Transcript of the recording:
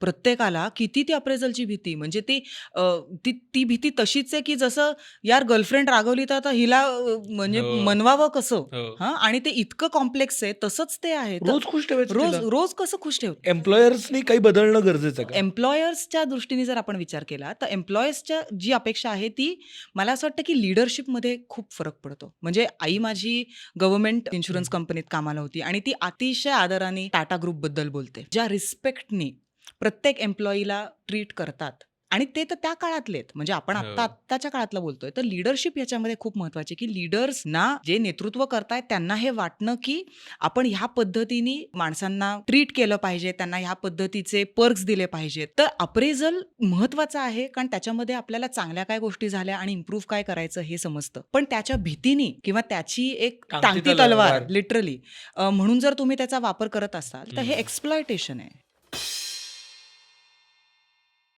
प्रत्येकाला किती ती अप्रेझलची भीती. म्हणजे ती ती ती भीती तशीच आहे की जसं यार गर्लफ्रेंड रागवली तर आता हिला म्हणजे हो. मनवावं कसं? हो. हां? आणि ते इतकं कॉम्प्लेक्स आहे तसंच ते आहे. रोज खुश ठेवायचं रोज. रोज कसं खुश ठेवत? एम्प्लॉयर्सनी काही बदलणं गरजेचं आहे का? एम्प्लॉयर्सच्या दृष्टीने जर आपण विचार केला तर एम्प्लॉयर्सच्या जी अपेक्षा आहे ती मला असं वाटतं की लिडरशिपमध्ये खूप फरक पडतो. म्हणजे आई माझी गव्हर्नमेंट इन्शुरन्स कंपनीत कामाला होती आणि ती अतिशय आदराने टाटा ग्रुपबद्दल बोलते. ज्या रिस्पेक्टनी प्रत्येक एम्प्लॉईला ट्रीट करतात आणि ते तर त्या काळातले आहेत म्हणजे आपण हो. आत्ता आत्ताच्या काळातलं बोलतोय तर लिडरशिप याच्यामध्ये खूप महत्त्वाचे की लिडर्सना जे नेतृत्व करतायत त्यांना हे वाटणं की आपण ह्या पद्धतीने माणसांना ट्रीट केलं पाहिजे त्यांना ह्या पद्धतीचे पर्क्स दिले पाहिजेत तर अप्रेझल महत्वाचं आहे कारण त्याच्यामध्ये आपल्याला चांगल्या काय गोष्टी झाल्या आणि इम्प्रूव्ह काय करायचं हे समजतं पण त्याच्या भीतीने किंवा त्याची एक टांगती तलवार. लिटरली म्हणून जर तुम्ही त्याचा वापर करत असाल तर हे. एक्सप्लॉयटेशन आहे